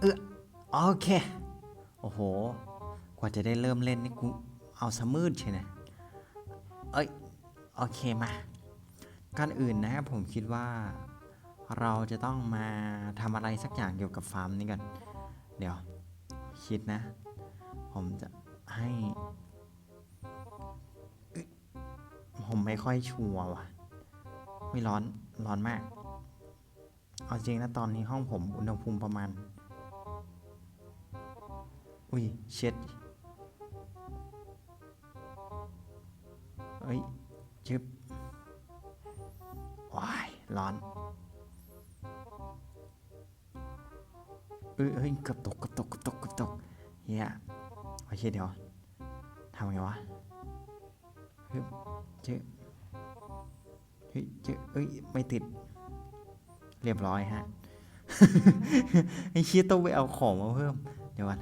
เออโอเค โอ้โห กว่าจะได้เริ่มเล่นนี่กูเอาสมืดใช่ไหมเอ้ย โอเคมาก่อนอื่นนะครับผมคิดว่าเราจะต้องมาทำอะไรสักอย่างเกี่ยวกับฟาร์มนี้ก่อนเดี๋ยว คิดนะ ผมจะให้ ผมไม่ค่อยชัวร์ว่ะ ไม่ร้อน ร้อนมาก เอาจริงนะตอนนี้ห้องผมอุณหภูมิประมาณ อุ้ยเช็ดเอ้ยชึบว้ายร้อนเอ้ยเอ้ยกือบตกกือบตกกือบตกกือบตกเฮียโอเคเดี๋ยวทำไงวะฮึบเจ๊เฮ้ยเจ๊เอ้ยไม่ติด เรียบร้อยฮะไอ้เชี่ยต้องไปเอาของมาเพิ่ม เดี๋ยวก่อน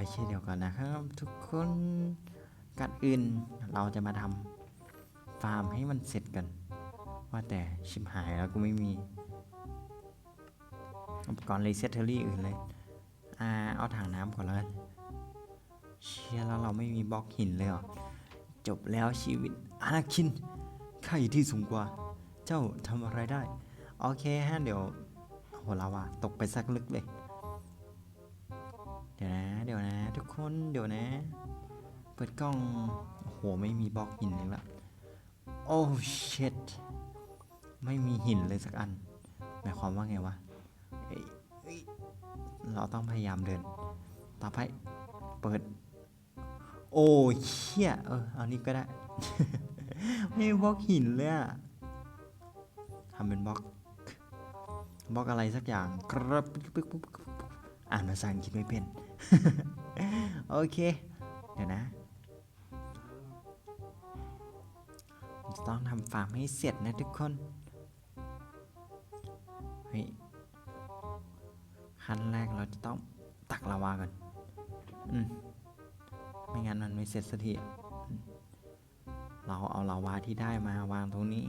โอเคเดี๋ยวก่อนนะครับ ทุกคนก่อนอื่นเราจะมาทำฟาร์มให้มันเสร็จกัน ว่าแต่ชิมหายแล้วกูไม่มี อุปกรณ์รีเซตเทอรี่อื่นเลย อ่า เอาถังน้ำก่อนแล้วเชี่ยแล้วเราไม่มีบล็อกหินเลยหรอ จบแล้วชีวิตอนาคินข้าอยู่ที่สูงกว่า เจ้าทำอะไรได้ โอเคฮะเดี๋ยวโหเราอะตกไปสักลึกเลย ดี๋ยวนะ เดี๋ยวนะ ทุกคนเดี๋ยวนะ เปิดกล้อง โอ้โห ไม่มีบล็อกหินเลยละโอ้เช็ดไม่มีหินเลยสักอัน หมายความว่าไงวะเอ้เราต้องพยายามเดิน ต่อไป เปิด โอ้เชี่ยเออ เอานี้ก็ได้ ไม่มีบล็อกหินเลยอะทำเป็นบล็อกบล็อกอะไรสักอย่าง ครับอ่านภาษาอังกฤษไม่เป็น โอเค เดี๋ยวนะจะต้องทำฟาร์มให้เสร็จนะทุกคน เฮ้ย ขั้นแรกเราจะต้องตักลาวาก่อน อืม ไม่งั้นมันไม่เสร็จสักทีเราเอาลาวาที่ได้มาวางตรงนี้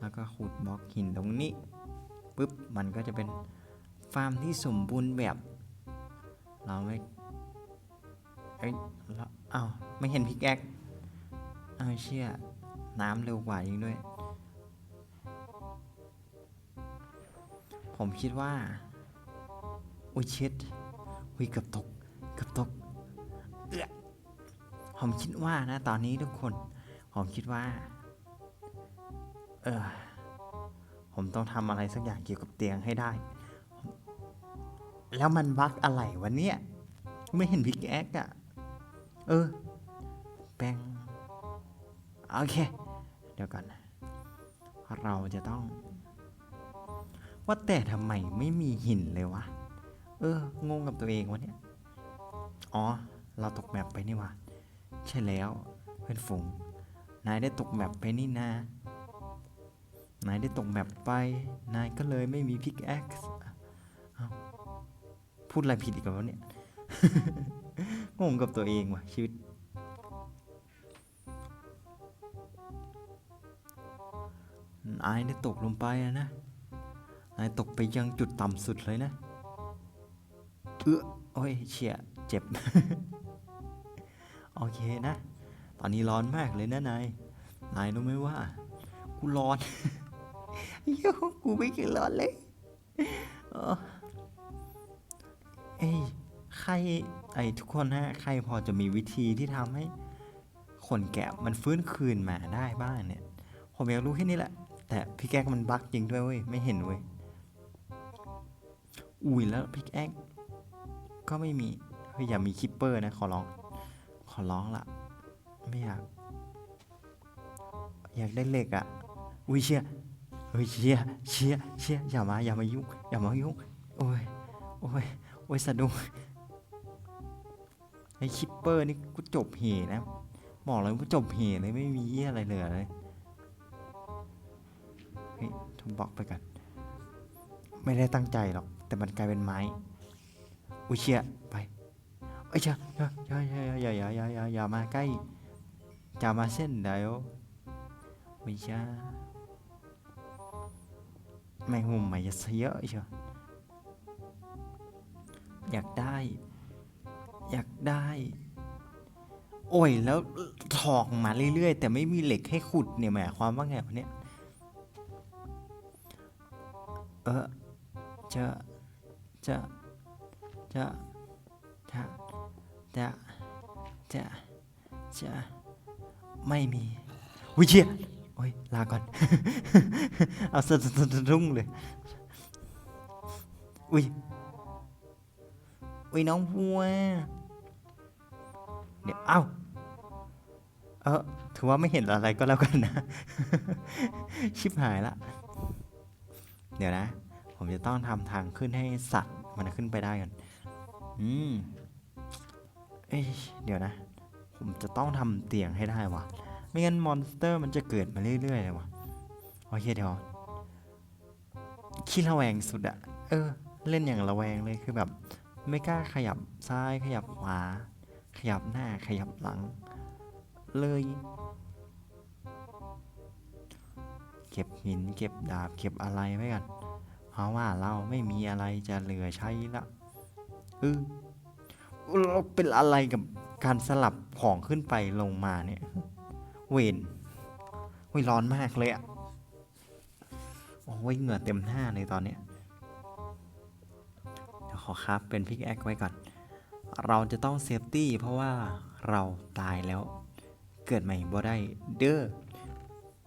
แล้วก็ขุดบล็อกหินตรงนี้ ปุ๊บ มันก็จะเป็น ฟาร์มที่สมบูรณ์แบบ เราไม่เอ้ยเราอ้าไม่เห็นพิกแอคอ้าเชี่ยน้ำเร็วกว่ายิงด้วย ผมคิดว่าอุ้ยเช็ดอุ้ยเกือบตกเกือบตกเอื้อผมคิดว่านะตอนนี้ทุกคน ผมคิดว่า เออผมต้องทำอะไรสักอย่างเกี่ยวกับเตียงให้ได้ แล้วมันบั๊กอะไรวะเนี่ย ไม่เห็นพิกแอคอะเออแปงโอเค เดี๋ยวก่อนนะเราจะต้อง ว่าแต่ทำไมไม่มีหินเลยวะ เออ งงกับตัวเองวะเนี่ย อ๋อ เราตกแมปไปนี่วะใช่แล้ว เพื่อนฝูง นายได้ตกแมปไปนี่นานายได้ตกแมปไป นายก็เลยไม่มีพิกแอค พูดอะไรผิดอีกแล้วเนี่ย งงกับตัวเองว่ะชีวิต นายได้ตกลงไปนะ นายตกไปยังจุดต่ำสุดเลยนะ เออโอ้ยเชี่ยเจ็บ โอเคนะ ตอนนี้ร้อนมากเลยนะนาย นายรู้ไหมว่า กูร้อนเหี้ยกูไม่เคยร้อนเลย เอ้ยใครไอ้ทุกคนฮะใครพอจะมีวิธีที่ทำให้ขนแกะมันฟื้นคืนมาได้บ้างเนี่ย ผมอยากรู้แค่นี้แหละ แต่พี่แก๊กมันบั๊กจริงด้วยเว้ยไม่เห็นเว้ยอุ้ยแล้วพิกแอคก็ไม่มีเฮ้ยอย่ามีคิปเปอร์นะ ขอร้อง ขอร้องละไม่อยาก อยากได้เหล็กอะ่ะอุ้ยเชียเฮ้ยเชียเชียเชียอย่ามาอย่ามายุ่งอย่ามายุ่งโอ้ยโอ้ย อ้ยสะดุ้งไอคิปเปอร์นี่กูจบเหนะบอกเลยว่าจบเหเลยไม่มีเหี้ยอะไรเหลือเลยเฮ้ยทุบบล็อกไปกัน ไม่ได้ตั้งใจหรอก แต่มันกลายเป็นไม้ อุ้ยเชี่ยไปเอ้ยเชี่ยอย่าอย่าอย่าอย่าอย่าอย่าอย่ามาใกล้อย่ามาเส้นเดียวไม่ใช่แมงมุมใหม่จะเยอะเชียว อยากได้ อยากได้ โอ้ย แล้วถอกมาเรื่อยๆ แต่ไม่มีเหล็กให้ขุดเนี่ยหมายความว่าไงวะเนี่ย เออจะจะจะจะจะจะจะไม่มีวิเชียโอ้ย ลาก่อน เอาสะสะสะรุ่งเลย อุ้ย อุ้ยน้องวัว เดี๋ยวเอ้า เออถือว่าไม่เห็นอะไรก็แล้วกันนะ ชิบหายละ เดี๋ยวนะ ผมจะต้องทำทางขึ้นให้สัตว์มันขึ้นไปได้ก่อนอืม เอ้ย เดี๋ยวนะ ผมจะต้องทำเตียงให้ได้วะไม่งั้นมอนสเตอร์มันจะเกิดมาเรื่อยๆเลยวะโอเคเดี๋ยวขี้ระแวงสุดอะเออ เล่นอย่างระแวงเลยคือแบบ ไม่กล้าขยับซ้ายขยับขวาขยับหน้าขยับหลัง เลย เก็บหินเก็บดาบเก็บอะไรไว้กันเพราะว่าเราไม่มีอะไรจะเหลือใช้ละเออเราเป็นอะไรกับการสลับของขึ้นไปลงมาเนี่ย เวนโอ้ยร้อนมากเลยอะโอ้ยเหงื่อเต็มหน้าเลยตอนเนี้ย ขอครับเป็นพิกแอคไว้ก่อน เราจะต้องเซฟตี้เพราะว่าเราตายแล้ว เกิดใหม่บ่ได้เด้อ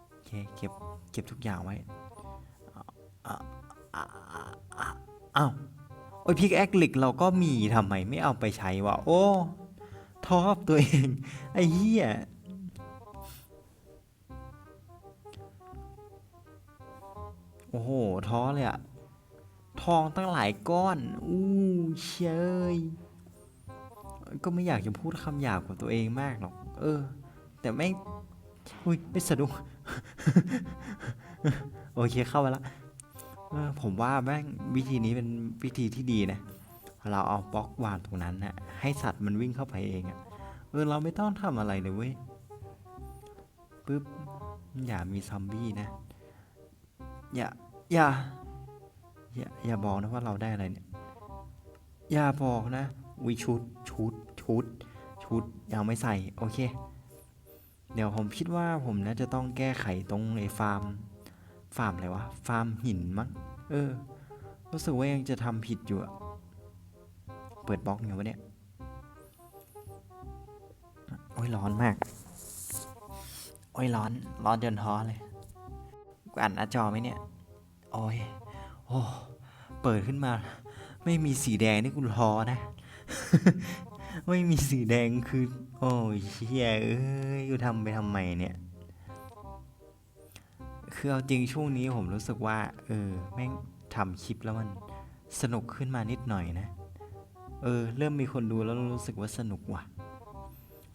โอเคเก็บเก็บทุกอย่างไว้เอ้าวโอ้ยพิกแอคหล็กเราก็มีทำไมไม่เอาไปใช้วะโอ้ทอบตัวเอง ไอ้เหี้ยโอ้โห ท้อเลยอะ ทองตั้งหลายก้อน อู้เชยก็ไม่อยากจะพูดคำหยาบกับตัวเองมากหรอก เออ แต่ไม่งอุ้ยไม่สะดุ้งโอเคเข้ามาละออผมว่าแม่งวิธีนี้เป็นวิธีที่ดีนะ เราเอาบล็อกวางตรงนั้นนะให้สัตว์มันวิ่งเข้าไปเองอะเออเราไม่ต้องทำอะไรเลยเว้ยปึ๊บอย่ามีซอมบี้นะ อย่า อย่า อย่าอย่าบอกนะว่าเราได้อะไรเนี่ย อย่าบอกนะวิชุดชุดชุดชุดยังไม่ใส่โอเค เดี๋ยวผมคิดว่าผมน่าจะต้องแก้ไขตรงไอ้ฟาร์ม ฟาร์มอะไรวะ ฟาร์มหินมั้ง เออ รู้สึกว่ายังจะทำผิดอยู่อะเปิดบล็อกอยู่วะเนี่ย โอ้ยร้อนมาก โอ้ยร้อน ร้อนจนท้อเลย กูอ่านหน้าจอไหมเนี่ย โอ้ย โอ้ เปิดขึ้นมา ไม่มีสีแดงนี่กูท้อนะ ไม่มีสีแดงคือ โอ้ยเชี่ยเอ้ยกูทำไปทำไมเนี่ย คือเอาจริงช่วงนี้ผมรู้สึกว่า เออ แม่งทำคลิปแล้วมันสนุกขึ้นมานิดหน่อยนะ เออ เริ่มมีคนดูแล้วรู้สึกว่าสนุกว่ะ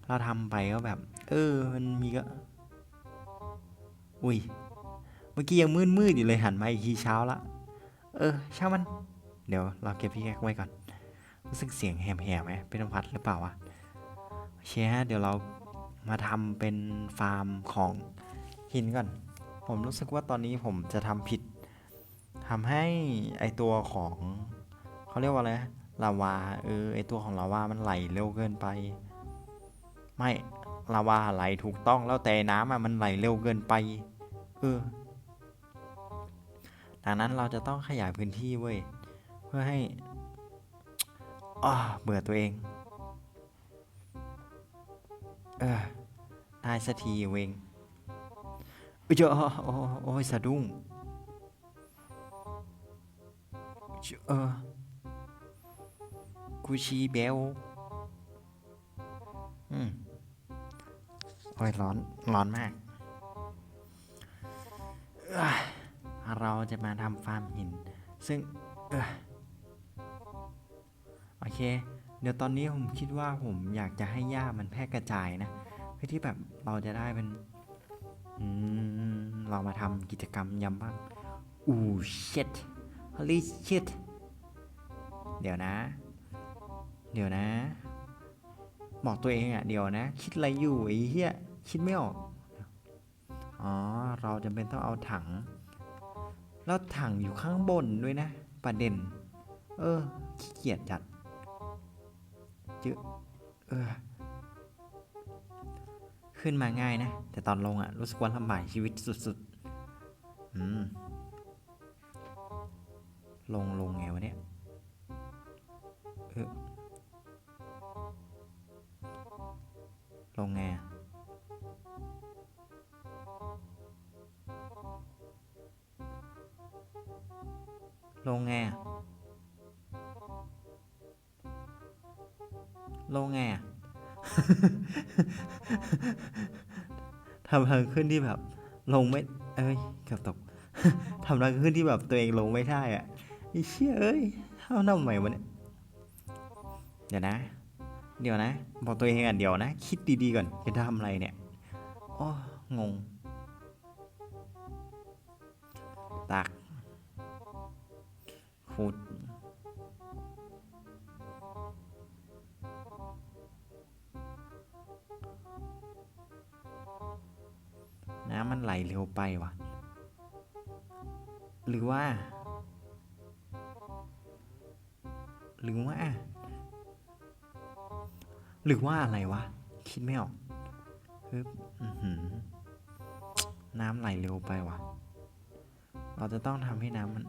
เราทำไปก็แบบ เออ มันมีก็ อุ้ย เมื่อกี้ยังมืดมืดๆอยู่เลยหันมาอีกทีเช้าละ เออช่างมัน เดี๋ยวเราเก็บพี่แกไว้ก่อน รู้สึกเสียงแหบๆไหมเป็นพัดหรือเปล่าวะเคฮะเดี๋ยวเรามาทำเป็นฟาร์มของหินก่อน ผมรู้สึกว่าตอนนี้ผมจะทำผิดทำให้ไอตัวของเขาเรียกว่าอะไรนะลาวาเออไอตัวของลาวามันไหลเร็วเกินไป ไม่ลาวาไหลถูกต้องแล้วแต่น้ำอะมันไหลเร็วเกินไป เออ ดังนั้นเราจะต้องขยายพื้นที่เว้ย เพื่อให้อ้าเบื่อตัวเอง เออได้สักทีเวงอุ๊ยเจอโอ้โอ้โอ้ยสะดุ้งเอเออกูชีเบลอืมโอ้ยร้อน ร้อนมาก เราจะมาทำฟาร์มหิน ซึ่งเอ้ยโอเค เดี๋ยวตอนนี้ผมคิดว่าผมอยากจะให้หญ้ามันแพร่กระจายนะ เพื่อที่แบบเราจะได้เป็นอืมเรามาทำกิจกรรมยำบ้างอู้ shit holy shit เดี๋ยวนะ เดี๋ยวนะ บอกตัวเองอะ เดี๋ยวนะ คิดอะไรอยู่ไอ้เหี้ย คิดไม่ออก อ๋อ เราจำเป็นต้องเอาถัง แล้วถังอยู่ข้างบนด้วยนะ ประเด็น เออ ขี้เกียจจัดจืเออ ขึ้นมาง่ายนะ แต่ตอนลงอะรู้สึกว่าลำบากชีวิตสุดๆ อืม ลงลงไงวะเนี่ยเออลงไง ลงไงอะลงไงอะทำทางขึ้นที่แบบ ลงไม่ เอ้ยเกือบตกทำทางขึ้นที่แบบตัวเองลงไม่ได้อะไอ้เชี่ยเอ้ยทำทำไมวะเนี่ยเดี๋ยวนะ เดี๋ยวนะ บอกตัวเองอะเดี๋ยวนะ คิดดีๆก่อนจะทำอะไรเนี่ยอ้องงตัก ขุดน้ำมันไหลเร็วไปวะหรือว่า หรือว่า หรือว่าอะไรวะ คิดไม่ออกฮึบน้ำไหลเร็วไปวะเราจะต้องทำให้น้ำมัน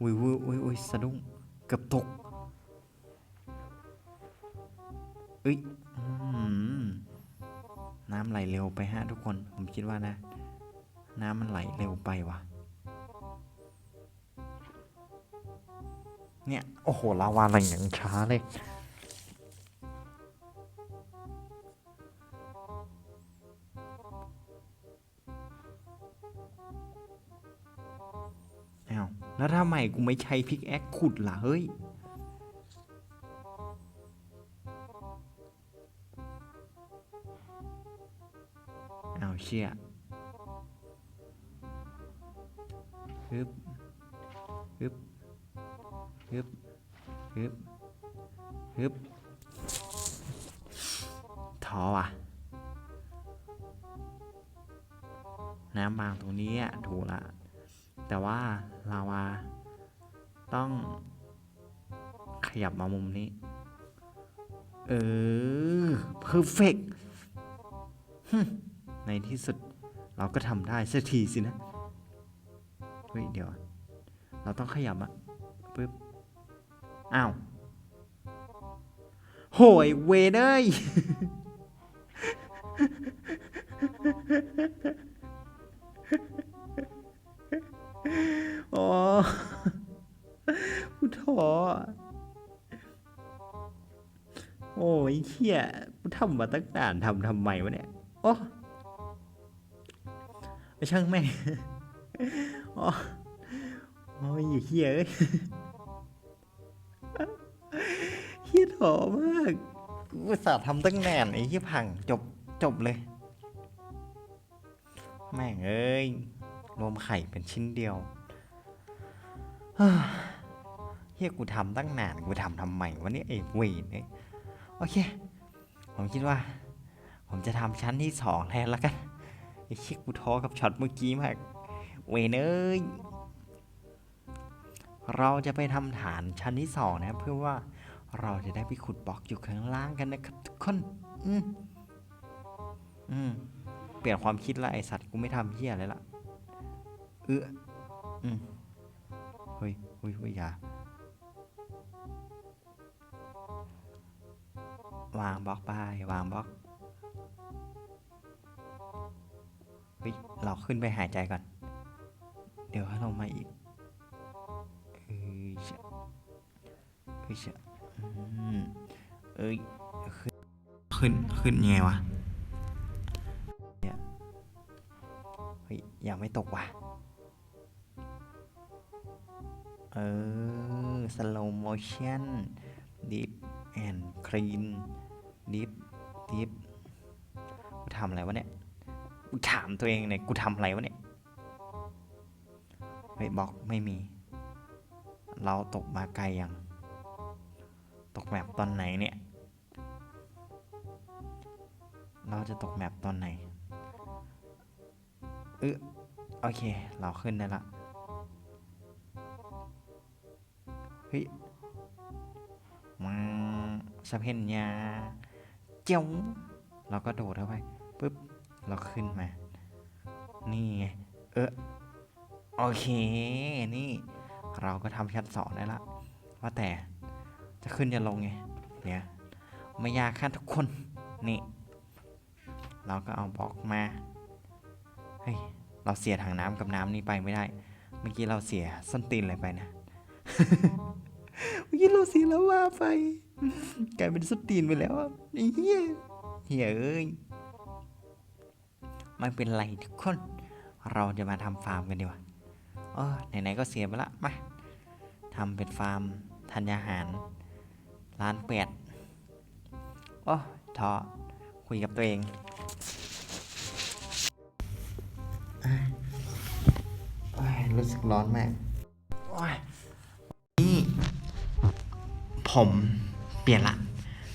อุ้ยอุ้ยอุ้ยอุ้ยสะดุ้งเกือบตกเอ้ยน้ำไหลเร็วไปฮะทุกคน ผมคิดว่านะ น้ำมันไหลเร็วไปว่ะเนี่ย โอ้โหลาวาไหลอย่างช้าเลย แล้วทำไมกูไม่ใช้พิกแอคขุดล่ะเฮ้ย เอาเชี่ยฮึบฮึบฮึบฮึบฮึบท้อว่ะ น้ำบางตรงนี้อะ ถูกละ แต่ว่าลาวาต้องขยับมามุมนี้ เออ perfect ในที่สุดเราก็ทำได้สักทีสินะ เฮ้ย เดี๋ยว เราต้องขยับอะปึ๊บ อ้าว โหยเวเนย โอ้กูท้ออะโอ้ยเขี้ยกูทำมาตั้งนานทำทำไมวะเนี่ย โอ้ไปช่างแม่งโอ้โอ้ยอย่าเฮียเอ้ยเฮียถอมากกูอุตส่าห์ทำตั้งนานไอ้เฮียพังจบจบเลย แม่งเอ้ย รวมไข่เป็นชิ้นเดียวเฮียกูทำตั้งนานกูทำทำไมวะเนี่ยไอ้เวนเนี่ยโอเค ผมคิดว่า ผมจะทำชั้นที่สองแทนแล้วกันไอ้เชี่ยกูท้อกับช็อตเมื่อกี้มากเวนเอ้ยเราจะไปทำฐานชั้นที่สองนะเพื่อว่าเราจะได้ไปขุดบล็อกอยู่ข้างล่างกันนะครับทุกคนอืมอืมเปลี่ยนความคิดละไอสัตว์กูไม่ทำเหี้ยอะไรละ เอออืมเฮ้ยเฮ้ยเฮ้ยอย่าวางบล็อกไปวางบล็อกเฮ้ยเราขึ้นไปหายใจก่อน เดี๋ยวให้ลงมาอีกเอ้ยเชะเอ้ยเชะอืมเอ้ยขึ้นขึ้นขึ้นยังไงวะเนี่ยเฮ้ยยังไม่ตกว่ะ เออ slow motion deep and clean deep deep กูทำอะไรวะเนี่ย กูถามตัวเองเนี่ย กูทำอะไรวะเนี่ยเฮ้ยบล็อกไม่มี เราตกมาไกลยัง ตกแมปตอนไหนเนี่ย เราจะตกแมปตอนไหนเออโอเค เราขึ้นได้ละ เฮ้ยมาสะเพนยาเจ้าเราก็โดดเข้าไปปุ๊บเราขึ้นมา นี่ไงเออโอเคนี่ เราก็ทำชั้นสองได้ละว่าแต่จะขึ้นจะลงไงเนี่ยไม่ยากค่ะทุกคนนี่ เราก็เอาบล็อกมาเฮ้ยเราเสียถังน้ำกับน้ำนี่ไปไม่ได้ เมื่อกี้เราเสียส้นตีนอะไรไปนะ เมื่อกี้เราเสียแล้วว่าไปกลายเป็นสตีนไปแล้วไอ้เฮียเฮียเอ้ยไม่เป็นไรทุกคน เราจะมาทำฟาร์มกันดีกว่าเออไหนๆก็เสียไปละมาทำเป็นฟาร์มธัญญาหารร้านเป็ดโอ้ท้อคุยกับตัวเองอะโอ้ยรู้สึกร้อนมาก ผมเปลี่ยนละ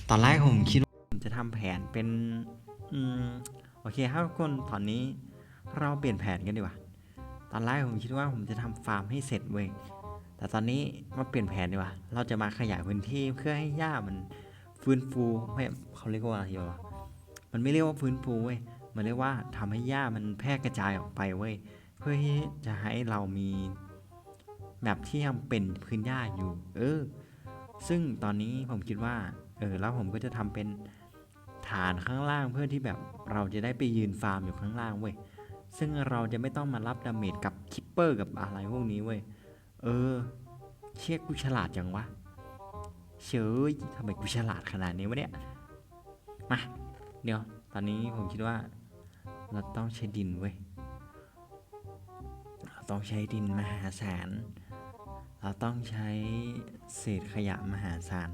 ตอนแรกผมคิดว่าผมจะทำแผนเป็นอืมโอเคครับทุกคนตอนนี้เราเปลี่ยนแผนกันดีกว่า ตอนแรกผมคิดว่าผมจะทำฟาร์มให้เสร็จเว้ยแต่ตอนนี้มาเปลี่ยนแผนดีกว่า เราจะมาขยายพื้นที่เพื่อให้หญ้ามันฟื้นฟูไม่เขาเรียกว่าอะไรวะมันไม่เรียกว่าฟื้นฟูเว้ยมันเรียกว่าทำให้หญ้ามันแพร่กระจายออกไปเว้ยเพื่อที่จะให้เรามีแบบที่ยังเป็นพื้นหญ้าอยู่ เออ ซึ่งตอนนี้ผมคิดว่าเออแล้วผมก็จะทำเป็นฐานข้างล่างเพื่อที่แบบเราจะได้ไปยืนฟาร์มอยู่ข้างล่างเว้ยซึ่งเราจะไม่ต้องมารับดาเมจกับคิปเปอร์กับอะไรพวกนี้เว้ยเออ เชี่ยกูฉลาดจังวะเฉยทำไมกูฉลาดขนาดนี้วะเนี่ยมาเดี๋ยวตอนนี้ผมคิดว่า เราต้องใช้ดินเว้ยเราต้องใช้ดินมหาศาล เราต้องใช้เศษขยะมหาศาล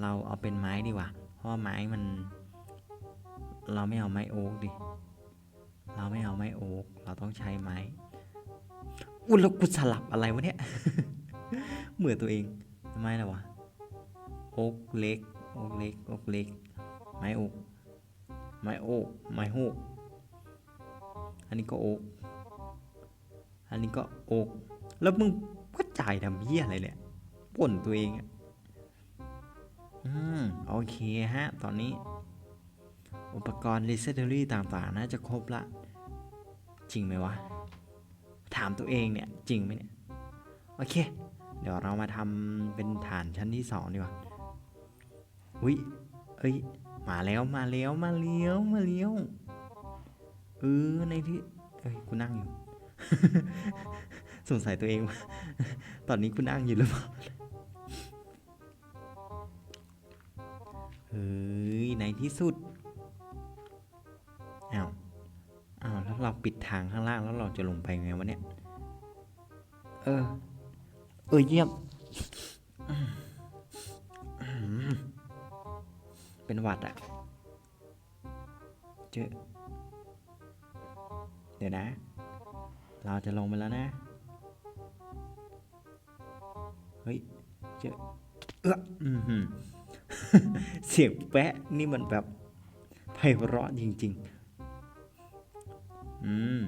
เราเอาเป็นไม้ดีกว่า เพราะว่าไม้มัน เราไม่เอาไม้โอ๊กดิ เราไม่เอาไม้โอ๊ก เราต้องใช้ไม้ อุ้ยแล้วกูสลับอะไรวะเนี่ย เหมือนตัวเองทำไมล่ะวะ โอ๊กเล็ก โอ๊กเล็ก โอ๊กเล็ก ไม้โอ๊ก ไม้โอ๊ก ไม้โฮกอันนี้ก็โอ๊ก อันนี้ก็โอ๊กแล้วมึง จ่ายทำเหี้ยอะไรเนี่ยป่นตัวเองอะอืมโอเคฮะ ตอนนี้ อุปกรณ์ r e c e t a r y ต่างๆ น่าจะครบละ จริงไหมวะ ถามตัวเองเนี่ย จริงไหมเนี่ย โอเค เดี๋ยวเรามาทำเป็นฐานชั้นที่สองดีกว่าอุ้ยเอ้ย มาแล้วมาแล้วมาเลี้ยวมาเลี้ยวเออในที่เอ้ยกูนั่งอยู่ สงสัยตัวเองว่า ตอนนี้กูนั่งอยู่หรือเปล่าเฮ้ยในที่สุดอ้าวอ้าวแล้วเราปิดทางข้างล่างแล้วเราจะลงไปไงวะเนี่ย เออ เออเยี่ยมอืมเป็นหวัดอะเจอเดี๋ยวนะ เราจะลงไปแล้วนะ เจอเอออือหือเสียงแปะนี่มันแบบไพเราะจริง ๆ อืม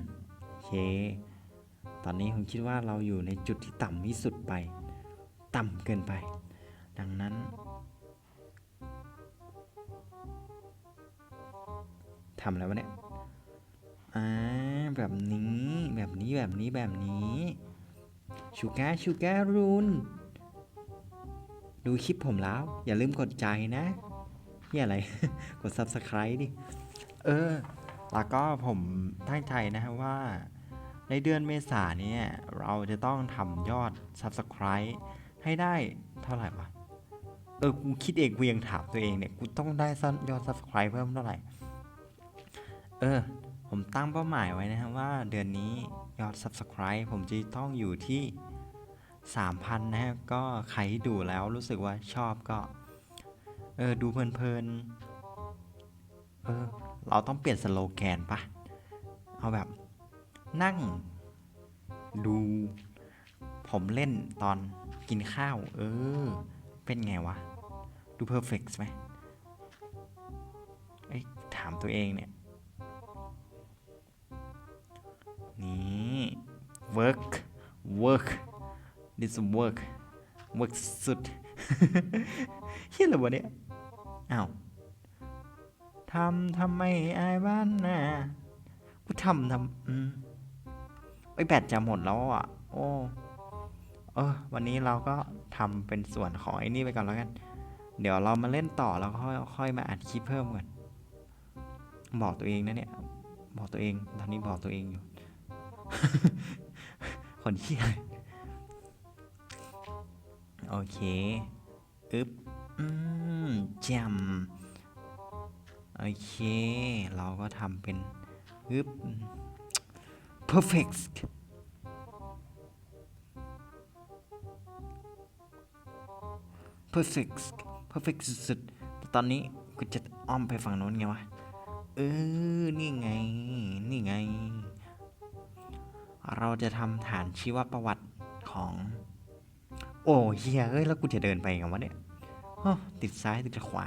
โอเค ตอนนี้ผมคิดว่าเราอยู่ในจุดที่ต่ำที่สุดไป ต่ำเกินไป ดังนั้น ทำอะไรวะเนี่ยอ่าแบบนี้ แบบนี้ แบบนี้ แบบนี้ ชูการ์ชูการ์รูน ดูคลิปผมแล้ว อย่าลืมกดใจนะเหียอะไร กด subscribe ดิ เออ แล้วก็ผมตั้งใจนะว่า ในเดือนเมษาเนี่ยเราจะต้องทำยอด subscribe ให้ได้เท่าไหร่วะ เออ กูคิดเองกูยังถามตัวเองเนี่ย กูต้องได้ยอด subscribe เพิ่มเท่าไหร่ เออ ผมตั้งเป้าหมายไว้นะครับว่าเดือนนี้ยอด subscribe ผมจะต้องอยู่ที่ 3,000 นะครับ ก็ใครดูแล้วรู้สึกว่าชอบก็ เออ ดูเพลินๆ เออ เราต้องเปลี่ยนสโลแกนปะเอาแบบนั่งดู ผมเล่นตอนกินข้าว เออ เป็นไงวะ ดูเพอร์เฟกต์ไหมเอ้ยถามตัวเองเนี่ย นี่ work work this work work สุดเฮียอะไรวะเนี่ยอ้าวทำทำไมไอายบ้านน่ะกูทำทำอืมไอแบตจะหมดแล้วอะ โอ้เออวันนี้เราก็ทำเป็นส่วนของไอ้นี่ไปก่อนแล้วกัน เดี๋ยวเรามาเล่นต่อแล้วก็ค่อยค่อยมาอัดคลิปเพิ่มก่อนบอกตัวเองนะเนี่ย บอกตัวเอง ตอนนี้บอกตัวเองอยู่ คนเชี่ย โอเค อึ๊บ อืมแจมโอเค เราก็ทำเป็น อึ๊บ perfect perfect perfect สุดๆแต่ตอนนี้กูจะอ้อมไปฝั่งโน้นไงวะ เออ นี่ไง นี่ไง เราจะทำฐานชีวประวัติของ โอ้เฮียเอ้ยแล้วกูจะเดินไปไงวะเนี่ยติดซ้ายติดขวา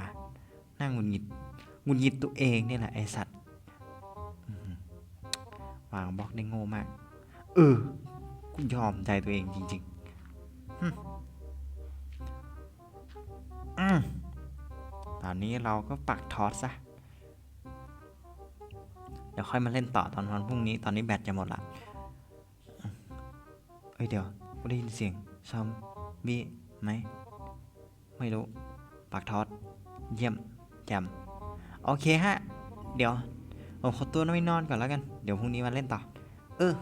นั่งหงุนงิดหงุนงิดตัวเองเนี่ยแหละไอสัตว์วางบล็อกได้โง่มาก เออกูยอมใจตัวเองจริงๆตอนนี้เราก็ปักทอสซะเดี๋ยวค่อยมาเล่นต่อตอนวันพรุ่งนี้ตอนนี้แบตจะหมดละ เอ้ยเดี๋ยวกูได้ยินเสียงซอ บีไหม ไม่รู้ ปากทอด เยี่ยมแจมโอเคฮะ เดี๋ยว ผมขอตัวไม่นอนก่อนแล้วกัน เดี๋ยวพรุ่งนี้มาเล่นต่อ เออ